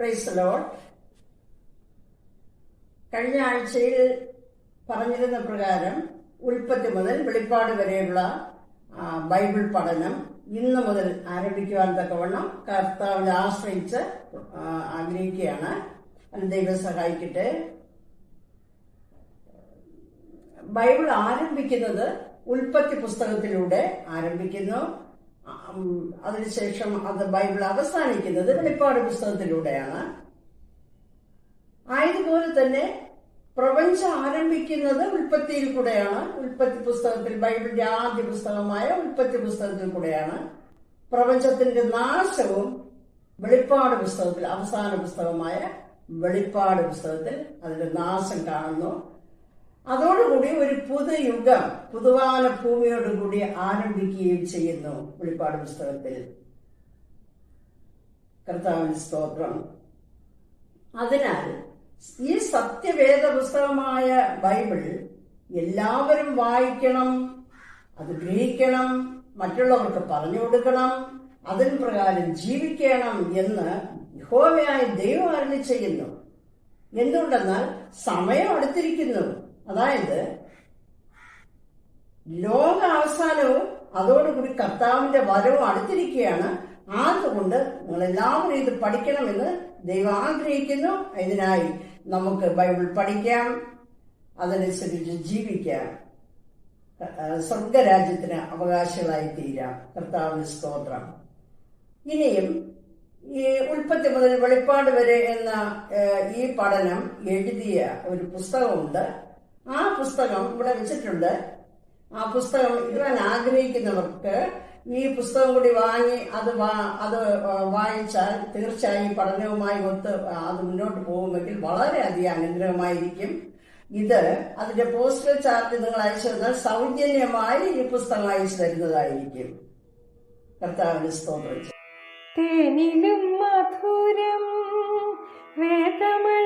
Price load കഴിഞ്ഞ ആഴ്ചയിൽ പറഞ്ഞിരുന്ന പ്രകാരം ഉൽപ്പത്തി മുതൽ വെളിപ്പാട് വരെയുള്ള ബൈബിൾ പഠനം ഇന്ന് മുതൽ ആരംഭിക്കുവാൻ തക്കവണ്ണം കർത്താവിനെ ആശ്രയിച്ച് ആഗ്രഹിക്കുകയാണ്. ദൈവം സഹായിക്കട്ടെ. ബൈബിൾ ആരംഭിക്കുന്നത് ഉൽപ്പത്തി പുസ്തകത്തിലൂടെ ആരംഭിക്കുന്നു. അതിനുശേഷം അത് ബൈബിൾ അവസാനിക്കുന്നത് വെളിപ്പാട് പുസ്തകത്തിലൂടെയാണ്. ആയതുപോലെ തന്നെ പ്രപഞ്ചം ആരംഭിക്കുന്നത് ഉൽപ്പത്തിയിൽ കൂടെയാണ്. ഉൽപ്പത്തി പുസ്തകത്തിൽ ബൈബിളിന്റെ ആദ്യ പുസ്തകമായ ഉൽപ്പത്തി പുസ്തകത്തിൽ കൂടെയാണ്. പ്രപഞ്ചത്തിന്റെ നാശവും വെളിപ്പാട് പുസ്തകത്തിൽ അവസാന പുസ്തകമായ വെളിപ്പാട് പുസ്തകത്തിൽ അതിന്റെ നാശം കാണുന്നു. അതോടുകൂടി ഒരു പുതുയുഗം പുതുവാന ഭൂമിയോടുകൂടി ആരംഭിക്കുകയും ചെയ്യുന്നു വെളിപ്പാട് പുസ്തകത്തിൽ. കർത്താവിന് സ്തോത്രം. അതിനാൽ ഈ സത്യവേദ പുസ്തകമായ ബൈബിൾ എല്ലാവരും വായിക്കണം അത് ഗ്രഹിക്കണം മറ്റുള്ളവർക്ക് പറഞ്ഞു കൊടുക്കണം അതിന് പ്രകാരം ജീവിക്കണം എന്ന് യഹോവയായ ദൈവം അരുളി ചെയ്യുന്നു. എന്തുകൊണ്ടെന്നാൽ സമയം അടുത്തിരിക്കുന്നു. അതായത് ലോക അവസാനവും അതോടുകൂടി കർത്താവിന്റെ വരവും അടുത്തിരിക്കുകയാണ്. അതുകൊണ്ട് നിങ്ങൾ എല്ലാവരും ഇത് പഠിക്കണമെന്ന് ദൈവം ആഗ്രഹിക്കുന്നു. ഇതിനായി നമുക്ക് ബൈബിൾ പഠിക്കാം. അതനുസരിച്ച് ജീവിക്കാം. സ്വർഗരാജ്യത്തിന് അവകാശികളായി തീരാം കർത്താവിന് സ്തോത്രം. ഇനിയും ഈ ഉൽപ്പത്തി മുതൽ വെളിപ്പാട് വരെ എന്ന ഈ പഠനം എഴുതിയ ഒരു പുസ്തകമുണ്ട്. ആ പുസ്തകം ഇവിടെ വെച്ചിട്ടുണ്ട്. ആ പുസ്തകം ഇടുവാൻ ആഗ്രഹിക്കുന്നവർക്ക് ഈ പുസ്തകം കൂടി വാങ്ങി അത് അത് വായിച്ചാൽ തീർച്ചയായും പഠനവുമായി ഒത്ത് അത് മുന്നോട്ട് പോകുമെങ്കിൽ വളരെയധികം അനുഗ്രഹമായിരിക്കും. ഇത് അതിന്റെ പോസ്റ്റൽ ചാർട്ട് നിങ്ങൾ അയച്ചു തന്നാൽ സൗജന്യമായി ഈ പുസ്തകം അയച്ചു തരുന്നതായിരിക്കും. കർത്താവിന് സ്തോത്രം. തേനിലും മധുരം വേദമല്ലാതെ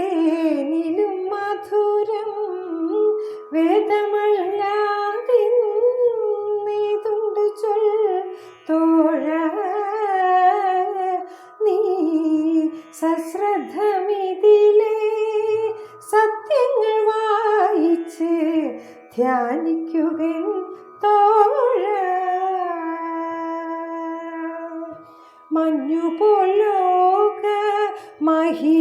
തേനിലും മധുരം വേദമല്ലാതെ നീതുണ്ട് ചൊൽ നീ സശ്രദ്ധമിതിലേ സത്യങ്ങൾ വായിച്ച് ധ്യാനിക്കുക തോഴ. മഞ്ഞുപോലോക മഹിമകൾ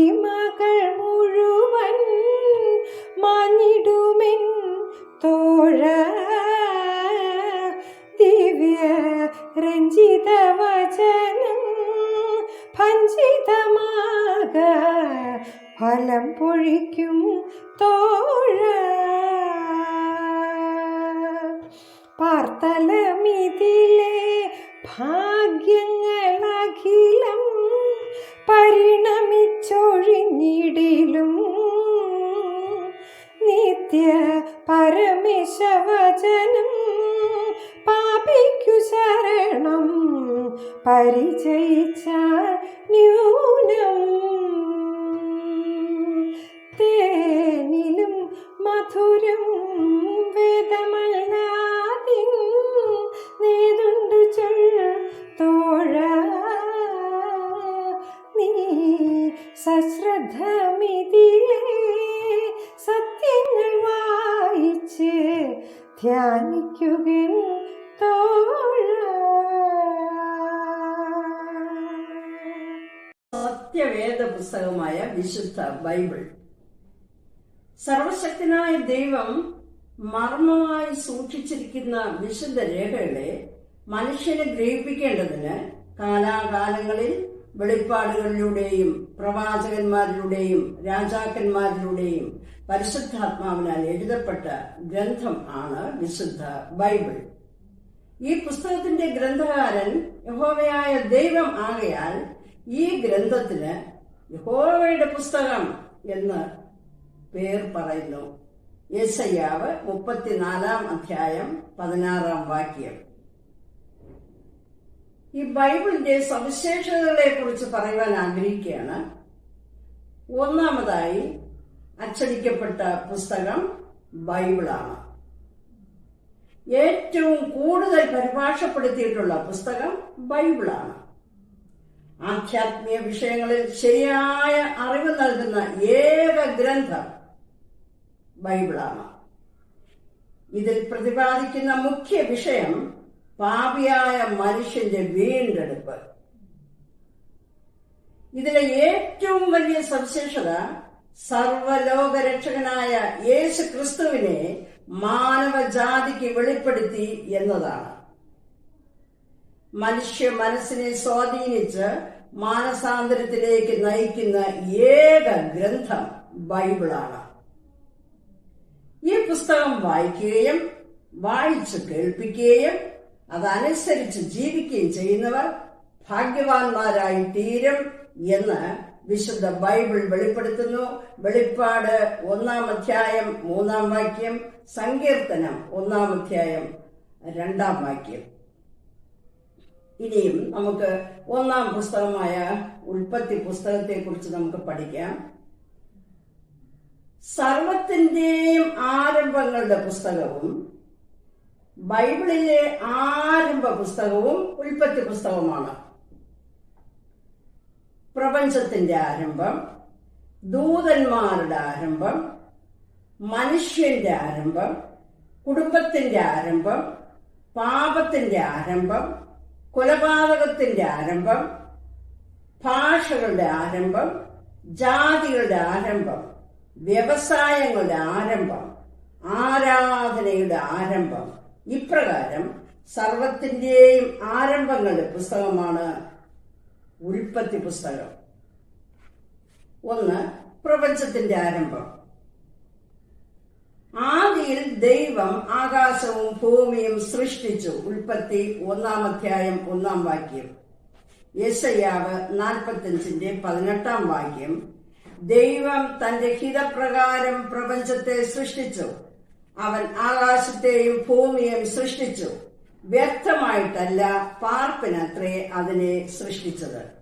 ഫലം പൊഴിക്കും തോഴ. പാർത്തലമിതിലെ ഭാഗ്യങ്ങളഖിലം പരിണമിച്ചൊഴിഞ്ഞിടിലും. നിത്യ പരമേശവചനം പാപിക്കു ശരണം പരിചയിച്ച ധ്യാനിക്കുകൻ തോഴ സത്യവേദ പുസ്തകമായ വിശുദ്ധ ബൈബിൾ. സർവശക്തനായ ദൈവം മർമ്മമായി സൂക്ഷിച്ചിരിക്കുന്ന വിശുദ്ധ രേഖകളെ മനുഷ്യനെ ഗ്രഹിപ്പിക്കേണ്ടതിന് കാലാകാലങ്ങളിൽ വെളിപ്പാടുകളിലൂടെയും പ്രവാചകന്മാരിലൂടെയും രാജാക്കന്മാരിലൂടെയും പരിശുദ്ധാത്മാവിനാൽ എഴുതപ്പെട്ട ഗ്രന്ഥം ആണ് വിശുദ്ധ ബൈബിൾ. ഈ പുസ്തകത്തിന്റെ ഗ്രന്ഥകാരൻ യഹോവയായ ദൈവം ആകയാൽ ഈ ഗ്രന്ഥത്തിന് യഹോവയുടെ പുസ്തകം എന്ന് പേർ പറയുന്നു. യേശയ്യാവ് മുപ്പത്തിനാലാം അധ്യായം പതിനാറാം വാക്യം. ഈ ബൈബിളിന്റെ സവിശേഷതകളെ കുറിച്ച് പറയുവാൻ ആഗ്രഹിക്കുകയാണ്. ഒന്നാമതായി അച്ചടിക്കപ്പെട്ട പുസ്തകം ബൈബിളാണ്. ഏറ്റവും കൂടുതൽ പരിഭാഷപ്പെടുത്തിയിട്ടുള്ള പുസ്തകം ബൈബിളാണ്. ആധ്യാത്മിക വിഷയങ്ങളിൽ ശരിയായ അറിവ് നൽകുന്ന ഏക ഗ്രന്ഥം ബൈബിളാണ്. ഇതിൽ പ്രതിപാദിക്കുന്ന മുഖ്യ വിഷയം പാപിയായ മനുഷ്യന്റെ വീണ്ടെടുപ്പ്. ഇതിലെ ഏറ്റവും വലിയ സവിശേഷത സർവലോകരക്ഷകനായ യേശു ക്രിസ്തുവിനെ മാനവജാതിക്ക് വെളിപ്പെടുത്തി എന്നതാണ്. മനുഷ്യ മനസ്സിനെ സ്വാധീനിച്ച് മാനസാന്തരത്തിലേക്ക് നയിക്കുന്ന ഏക ഗ്രന്ഥം ബൈബിളാണ്. ഈ പുസ്തകം വായിക്കുകയും വായിച്ചു കേൾപ്പിക്കുകയും അതനുസരിച്ച് ജീവിക്കുകയും ചെയ്യുന്നവർ ഭാഗ്യവാന്മാരായി തീരും എന്ന് വിശുദ്ധ ബൈബിൾ വെളിപ്പെടുത്തുന്നു. വെളിപ്പാട് ഒന്നാം അധ്യായം മൂന്നാം വാക്യം സങ്കീർത്തനം ഒന്നാം അധ്യായം രണ്ടാം വാക്യം. ഇനിയും നമുക്ക് ഒന്നാം പുസ്തകമായ ഉൽപ്പത്തി പുസ്തകത്തെ കുറിച്ച് നമുക്ക് പഠിക്കാം. സർവത്തിന്റെയും ആരംഭങ്ങളുടെ പുസ്തകവും ബൈബിളിലെ ആരംഭ പുസ്തകവും ഉൽപ്പത്തി പുസ്തകമാണ് പ്രപഞ്ചത്തിന്റെ ആരംഭം ദൂതന്മാരുടെ ആരംഭം മനുഷ്യന്റെ ആരംഭം കുടുംബത്തിന്റെ ആരംഭം പാപത്തിന്റെ ആരംഭം കൊലപാതകത്തിന്റെ ആരംഭം ഭാഷകളുടെ ആരംഭം ജാതികളുടെ ആരംഭം വ്യവസായങ്ങളുടെ ആരംഭം ആരാധനയുടെ ആരംഭം. ഇപ്രകാരം സർവത്തിന്റെയും ആരംഭങ്ങളുടെ പുസ്തകമാണ് ഉൽപ്പത്തി പുസ്തകം. ഒന്ന് പ്രപഞ്ചത്തിന്റെ ആരംഭം. ആദിയിൽ ദൈവം ആകാശവും ഭൂമിയും സൃഷ്ടിച്ചു. ഉൽപ്പത്തി ഒന്നാം അധ്യായം ഒന്നാം വാക്യം. യശയാവ് നാൽപ്പത്തിയഞ്ചിന്റെ പതിനെട്ടാം വാക്യം. ദൈവം തന്റെ ഹിതപ്രകാരം പ്രപഞ്ചത്തെ സൃഷ്ടിച്ചു. അവൻ ആകാശത്തെയും ഭൂമിയെയും സൃഷ്ടിച്ചു. വ്യക്തമായിട്ടല്ല പാർപ്പിനത്രേ അതിനെ സൃഷ്ടിച്ചത്.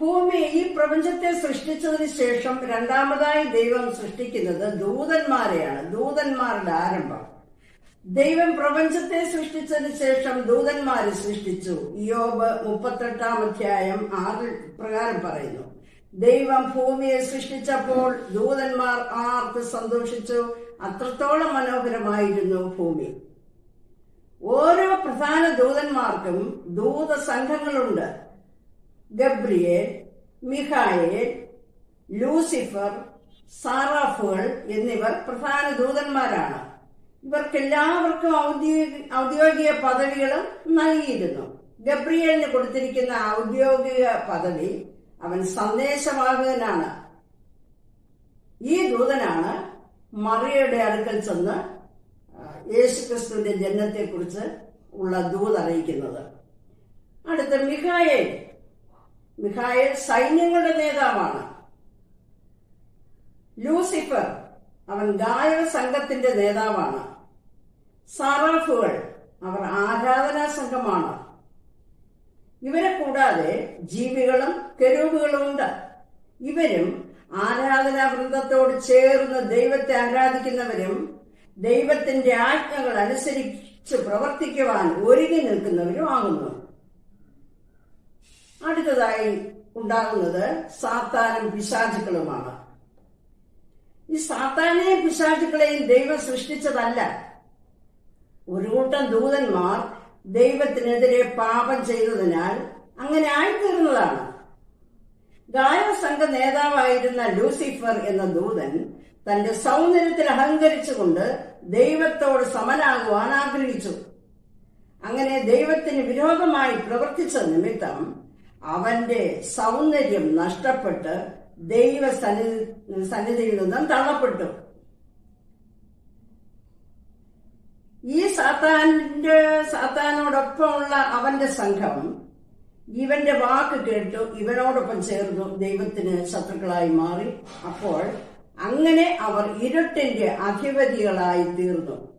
ഭൂമി ഈ പ്രപഞ്ചത്തെ സൃഷ്ടിച്ചതിന് ശേഷം രണ്ടാമതായി ദൈവം സൃഷ്ടിക്കുന്നത് ദൂതന്മാരെയാണ് ദൂതന്മാരുടെ ആരംഭം. ദൈവം പ്രപഞ്ചത്തെ സൃഷ്ടിച്ചതിന് ശേഷം ദൂതന്മാരെ സൃഷ്ടിച്ചു. യോബ് മുപ്പത്തെട്ടാം അധ്യായം ആറിൽ പ്രകാരം പറയുന്നു. ദൈവം ഭൂമിയെ സൃഷ്ടിച്ചപ്പോൾ ദൂതന്മാർ ആർത്ത് സന്തോഷിച്ചു. അത്രത്തോളം മനോഹരമായിരുന്നു ഭൂമി. ഓരോ പ്രധാന ദൂതന്മാർക്കും ദൂത സംഘങ്ങളുണ്ട്. ഗബ്രിയേൽ മിഹായേൽ ലൂസിഫർ സാറാഫുകൾ എന്നിവർ പ്രധാന ദൂതന്മാരാണ്. ഇവർക്കെല്ലാവർക്കും ഔദ്യോഗിക പദവികളും നൽകിയിരുന്നു. ഗബ്രിയേലിന് കൊടുത്തിരിക്കുന്ന ഔദ്യോഗിക പദവി അവൻ സന്ദേശവാഹകനാണ്. ഈ ദൂതനാണ് മറിയയുടെ അടുക്കൽ ചെന്ന് യേശുക്രിസ്തുവിന്റെ ജനനത്തെക്കുറിച്ച് ഉള്ള ദൂത് അറിയിക്കുന്നത്. അടുത്ത മിഖായേൽ. മിഖായേൽ സൈന്യങ്ങളുടെ നേതാവാണ്. ലൂസിഫർ അവൻ ഗായക സംഘത്തിന്റെ നേതാവാണ്. സാറാഫുകൾ അവർ ആരാധനാ സംഘമാണ്. ഇവരെ കൂടാതെ ജീവികളും കെരൂബുകളും ഉണ്ട്. ഇവരും ആരാധനാ വൃന്ദത്തോട് ചേർന്ന് ദൈവത്തെ ആരാധിക്കുന്നവരും ദൈവത്തിന്റെ ആജ്ഞകൾ അനുസരിച്ച് പ്രവർത്തിക്കുവാൻ ഒരുങ്ങി നിൽക്കുന്നവരും ആകുന്നു. അടുത്തതായി ഉണ്ടാകുന്നത് സാത്താനും പിശാചുക്കളുമാണ്. ഈ സാത്താനെയും പിശാചുക്കളെയും ദൈവം സൃഷ്ടിച്ചതല്ല. ഒരു കൂട്ടം ദൂതന്മാർ ദൈവത്തിനെതിരെ പാപം ചെയ്തതിനാൽ അങ്ങനെ ആയിത്തീർന്നതാണ്. ഗായകസംഘ നേതാവായിരുന്ന ലൂസിഫർ എന്ന ദൂതൻ തന്റെ സൗന്ദര്യത്തിൽ അഹങ്കരിച്ചുകൊണ്ട് ദൈവത്തോട് സമനാകുവാൻ ആഗ്രഹിച്ചു. അങ്ങനെ ദൈവത്തിന് വിരോധമായി പ്രവർത്തിച്ച നിമിത്തം അവന്റെ സൗന്ദര്യം നഷ്ടപ്പെട്ട് ദൈവ സന്നിധി സന്നിധിയിൽ നിന്നും തള്ളപ്പെട്ടു. ഈ സാത്താന്റെ സാത്താനോടൊപ്പമുള്ള അവന്റെ സംഘം ഇവന്റെ വാക്ക് കേട്ടു ഇവനോടൊപ്പം ചേർന്നു ദൈവത്തിന് ശത്രുക്കളായി മാറി. അപ്പോൾ അങ്ങനെ അവർ ഇരുട്ടിന്റെ അധിപതികളായി തീർന്നു.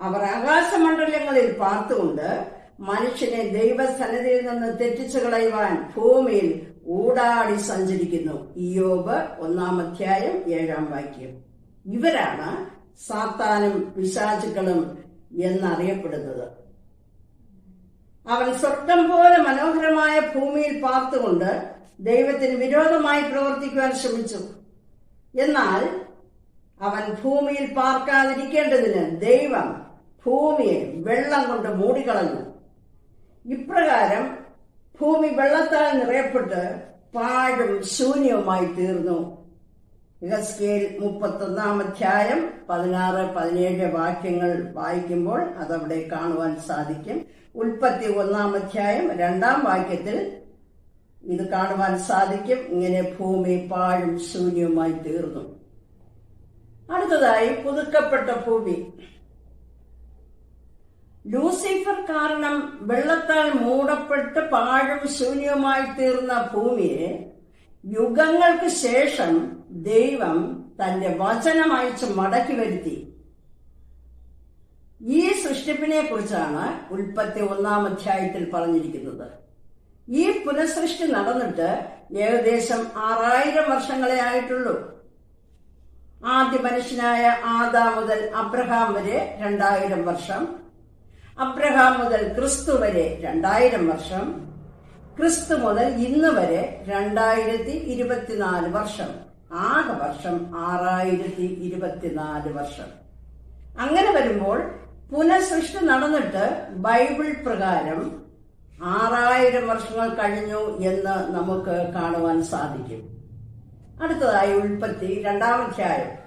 അവർ ആകാശമണ്ഡലങ്ങളിൽ പാർത്തുകൊണ്ട് മനുഷ്യനെ ദൈവസന്നിധിയിൽ നിന്ന് തെറ്റിച്ചു കളയുവാൻ ഭൂമിയിൽ ഊടാടി സഞ്ചരിക്കുന്നു. ഇയോബ് ഒന്നാം അധ്യായം ഏഴാം വാക്യം. ഇവരാണ് സാത്താനും പിശാചുക്കളും എന്നറിയപ്പെടുന്നത്. അവൻ സ്വർഗം പോലെ മനോഹരമായ ഭൂമിയിൽ പാർത്തുകൊണ്ട് ദൈവത്തിന് വിരോധമായി പ്രവർത്തിക്കുവാൻ ശ്രമിച്ചു. എന്നാൽ അവൻ ഭൂമിയിൽ പാർക്കാതിരിക്കേണ്ടതിന് ദൈവം ഭൂമിയെ വെള്ളം കൊണ്ട് മൂടിക്കളഞ്ഞു. ഇപ്രകാരം ഭൂമി വെള്ളത്താൽ നിറയപ്പെട്ട് പാഴും ശൂന്യവുമായി തീർന്നു. ഇഹസ്കേൽ മുപ്പത്തൊന്നാം അധ്യായം പതിനാറ് പതിനേഴ് വാക്യങ്ങൾ വായിക്കുമ്പോൾ അതവിടെ കാണുവാൻ സാധിക്കും. ഉൽപ്പത്തി ഒന്നാം അധ്യായം രണ്ടാം വാക്യത്തിൽ ഇത് കാണുവാൻ സാധിക്കും. ഇങ്ങനെ ഭൂമി പാഴും ശൂന്യവുമായി തീർന്നു. അടുത്തതായി പുതുക്കപ്പെട്ട ഭൂമി. ലൂസിഫർ കാരണം വെള്ളത്താൽ മൂടപ്പെട്ട് പാഴും ശൂന്യവുമായി തീർന്ന ഭൂമിയെ യുഗങ്ങൾക്ക് ശേഷം ദൈവം തന്റെ വചനം അയച്ച് മടക്കി വരുത്തി. ഈ സൃഷ്ടിപ്പിനെ കുറിച്ചാണ് ഉൽപ്പത്തി ഒന്നാം അധ്യായത്തിൽ പറഞ്ഞിരിക്കുന്നത്. ഈ പുനഃസൃഷ്ടി നടന്നിട്ട് ഏകദേശം ആറായിരം വർഷങ്ങളെ ആയിട്ടുള്ളൂ. ആദ്യ മനുഷ്യനായ ആദാം മുതൽ അബ്രഹാം വരെ രണ്ടായിരം വർഷം. അബ്രഹാം മുതൽ ക്രിസ്തു വരെ രണ്ടായിരം വർഷം. ക്രിസ്തു മുതൽ ഇന്ന് വരെ രണ്ടായിരത്തി ഇരുപത്തിനാല് വർഷം. ആകെ വർഷം ആറായിരത്തി ഇരുപത്തിനാല് വർഷം. അങ്ങനെ വരുമ്പോൾ പുനഃസൃഷ്ടി നടന്നിട്ട് ബൈബിൾ പ്രകാരം ആറായിരം വർഷങ്ങൾ കഴിഞ്ഞു എന്ന് നമുക്ക് കാണുവാൻ സാധിക്കും. അടുത്തതായി ഉൽപ്പത്തി രണ്ടാമധ്യായം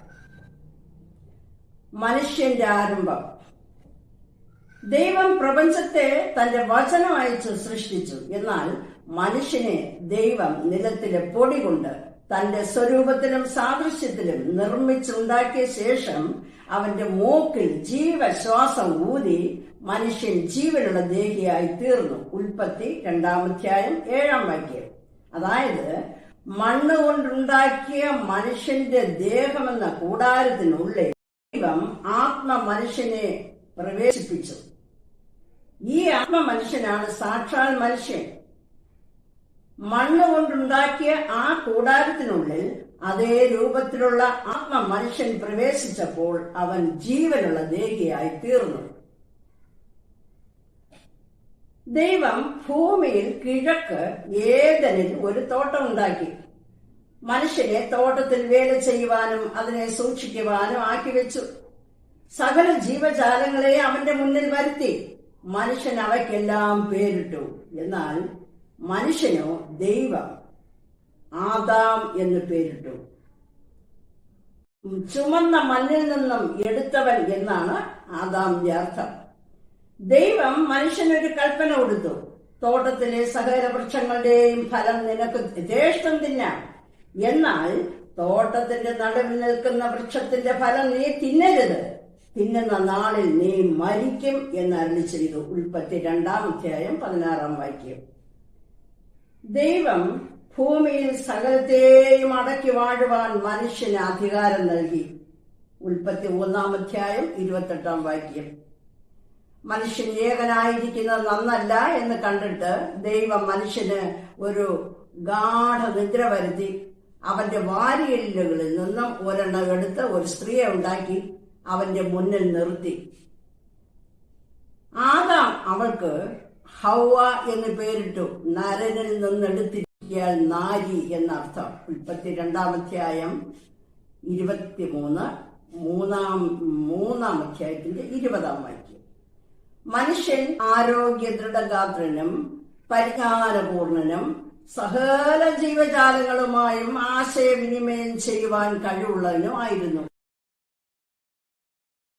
മനുഷ്യന്റെ ആരംഭം. ദൈവം പ്രപഞ്ചത്തെ തന്റെ വചനം അയച്ച് സൃഷ്ടിച്ചു. എന്നാൽ മനുഷ്യനെ ദൈവം നിലത്തിലെ പൊടി കൊണ്ട് തന്റെ സ്വരൂപത്തിലും സാദൃശ്യത്തിലും നിർമ്മിച്ചുണ്ടാക്കിയ ശേഷം അവന്റെ മൂക്കിൽ ജീവശ്വാസം ഊതി മനുഷ്യൻ ജീവനുള്ള ദേഹിയായി തീർന്നു. ഉൽപ്പത്തി രണ്ടാമധ്യായം ഏഴാം വാക്യം. അതായത് മണ്ണ് കൊണ്ടുണ്ടാക്കിയ മനുഷ്യന്റെ ദേഹമെന്ന കൂടാരത്തിനുള്ളിൽ ദൈവം ആത്മ മനുഷ്യനെ പ്രവേശിപ്പിച്ചു. ഈ ആത്മ മനുഷ്യനാണ് സാക്ഷാൽ മനുഷ്യൻ. മണ്ണ് കൊണ്ടുണ്ടാക്കിയ ആ കൂടാരത്തിനുള്ളിൽ അതേ രൂപത്തിലുള്ള ആത്മ മനുഷ്യൻ പ്രവേശിച്ചപ്പോൾ അവൻ ജീവനുള്ള ദേഹിയായി തീർന്നു. ദൈവം ഭൂമിയിൽ കിഴക്ക് ഏതനിൽ ഒരു തോട്ടം ഉണ്ടാക്കി മനുഷ്യനെ തോട്ടത്തിൽ വേല ചെയ്യുവാനും അതിനെ സൂക്ഷിക്കുവാനും ആക്കി വെച്ചു. സകല ജീവജാലങ്ങളെ അവന്റെ മുന്നിൽ വരുത്തി. മനുഷ്യൻ അവയ്ക്കെല്ലാം പേരിട്ടു. എന്നാൽ മനുഷ്യനോ ദൈവം. ആദാം എന്ന് പേരിട്ടു. ചുമന്ന മണ്ണിൽ നിന്നും എടുത്തവൻ എന്നാണ് ആദാമിന്റെ അർത്ഥം. ദൈവം മനുഷ്യനൊരു കൽപ്പന കൊടുത്തു. തോട്ടത്തിലെ സകല വൃക്ഷങ്ങളുടെയും ഫലം നിനക്ക് ജ്യേഷ്ഠം തിന്നാം. എന്നാൽ തോട്ടത്തിന്റെ നടുവിൽ നിൽക്കുന്ന വൃക്ഷത്തിന്റെ ഫലം നീ തിന്നരുത്. തിന്നുന്ന നാളിൽ നീ മരിക്കും എന്ന് അരളി ചെയ്തു. ഉൽപ്പത്തി രണ്ടാം അധ്യായം പതിനാറാം വാക്യം. ദൈവം ഭൂമിയിൽ സകലത്തെയും അടക്കി വാഴുവാൻ മനുഷ്യന് അധികാരം നൽകി. ഉൽപ്പത്തി ഒന്നാം അധ്യായം ഇരുപത്തെട്ടാം വാക്യം. മനുഷ്യൻ ഏകനായിരിക്കുന്നത് നന്നല്ല എന്ന് കണ്ടിട്ട് ദൈവം മനുഷ്യന് ഒരു ഗാഠ നിദ്ര വരുത്തി അവന്റെ വാരിയെല്ലുകളിൽ നിന്നും ഒരെണ്ണം എടുത്ത് ഒരു സ്ത്രീയെ ഉണ്ടാക്കി അവന്റെ മുന്നിൽ നിർത്തി. അവൾക്ക് ഹൗവ എന്ന് പേരിട്ടു. നരനിൽ നിന്നെടുത്തിരിക്കാൻ നാരി എന്നർത്ഥം. മുപ്പത്തി രണ്ടാം അധ്യായം ഇരുപത്തിമൂന്ന് മൂന്നാം മൂന്നാം അധ്യായത്തിന്റെ ഇരുപതാം വാക്യം. മനുഷ്യൻ ആരോഗ്യ ദൃഢഗാത്രനും പരിഹാരപൂർണനും സകല ജീവജാലങ്ങളുമായും ആശയവിനിമയം ചെയ്യുവാൻ കഴിവുള്ളവനും ആയിരുന്നു.